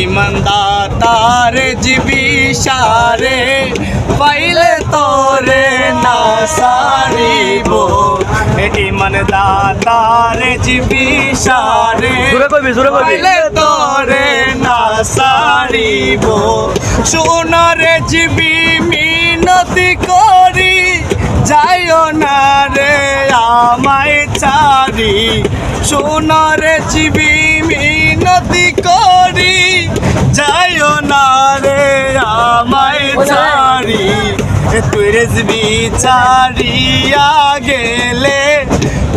ইমানদাতার GB সারে পাইলে তোরে না সারিব। ইমানদাতার জিবি সারে জোরে কইবি, জোরে কইবি। পাইলে তোরে না সারিব। সোনারে জিবি মিনতি করি যাইও না রে আমায় চারি সোনারে জিবি মিনতি করি যাইও না রে আমায় চারি তুই রেজবি চারিয়া গেলে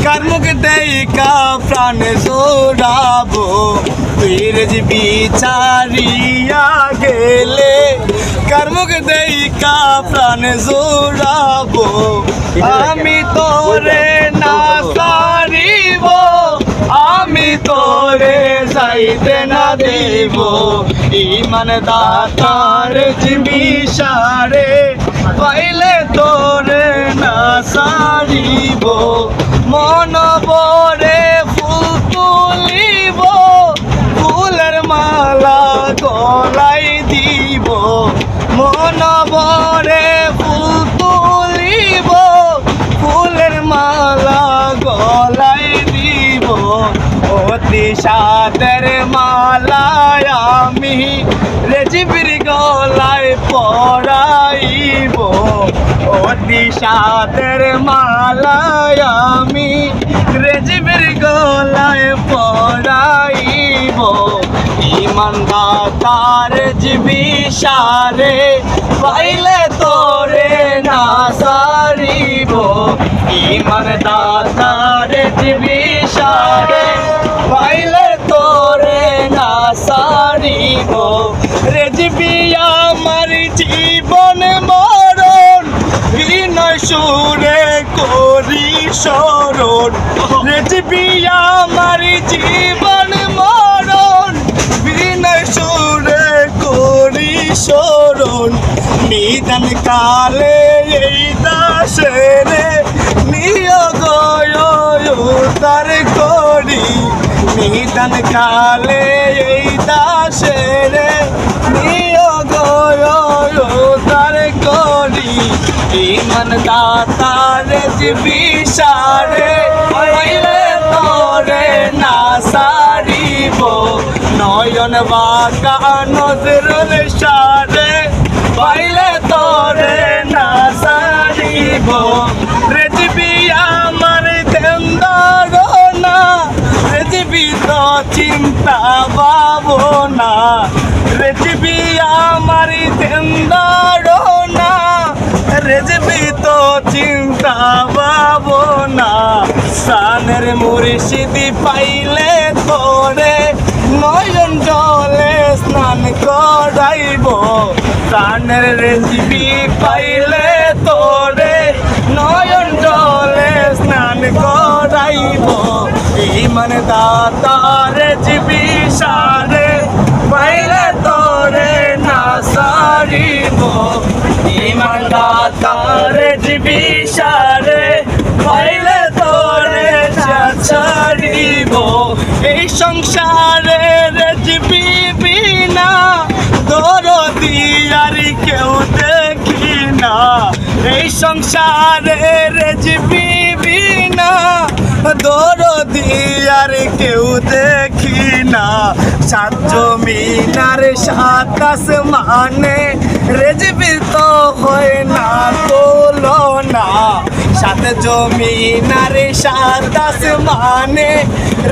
কার মুখ দেইকা প্রাণ জোড়াবো? তুই রেজবি চারিয়া গেলে কার মুখ দেইকা প্রাণ জোড়াবো? যাইতে না দেব। ইমান দাতার জিবি সারে পাইলে তোরে না সারিব। মনবো আমি রেজিবির গলায় পড়াইব অতি সাদের মালায় আমি রেজিবির গলায় পড়াইব ইমানদাতার জিবি সারে পাইলে তোরে না সারিব। ইমানদাতার রেজিবি আমার জীবন মরণ, বিনয় সুরে করি স্মরণ রেজিবি আমার জীবন মরণ, বিনয় সুরে করি স্মরণ নিদান কালে এই দাসের নিয়োগ তার করি নিদান কালে এই দাসের নিয়োগ তার করি ইমান দাতার জিবি সারে পাইলে তোরে না সারিব। নয়ন বাঁকা নজরুল সারে পাইলে তোরে না সারিব। দেন্দার না রেজবি তো চিন্তা পাবো না সানের মুর্শিদি পাইলে তোরে নয়ন জলে স্নান করাইব। সানের রেজবি পাইলে তোরে নয়ন জলে স্নান করাইব। ইমান দাতার সারে পাইলে তোরে ছাড়িব এই সংসারে জিবি বিনা, দরদি আর কেউ দেখি না। এই সংসারে জিবি বিনা, দরদি আর কেউ দেখি না সাত জমিনার সাতাশ মানে রেজবির তো হয় না তোলো না সাত জমিনার সাতাশ মানে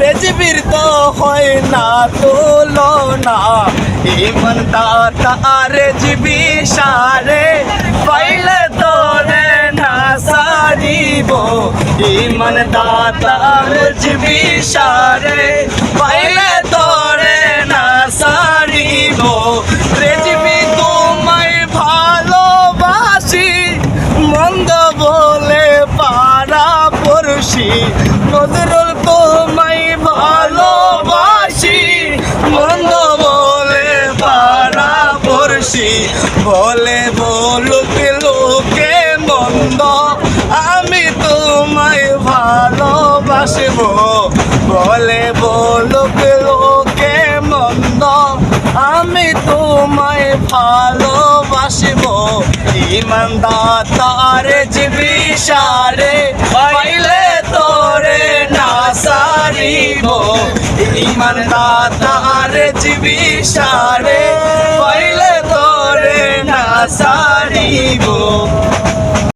রেজবির তো হয় না তোলো না ইমন দাতা রেজবি সারে পাইলে না সারিব ইমন দাতা রেজবি সারে, পাইলে তোরে না সারিব। রেজবি তোমায় ভালোবাসি, মন্দ বলে পারা পড়শি। নজরুল তোমায় ভালোবাসি, মন্দ বলে পারা পড়শি। বলে বলুক লোকে মন্দ, আমি ভালোবাসবো। বলে বলুক লোকে মন্দ, আমি তোমায় ভালোবাসব। ইমানদাতার জীবিসারে পাইলে তোরে না সারিব। ইমানদাতার জীবিসারে পাইলে তোরে না সারিব।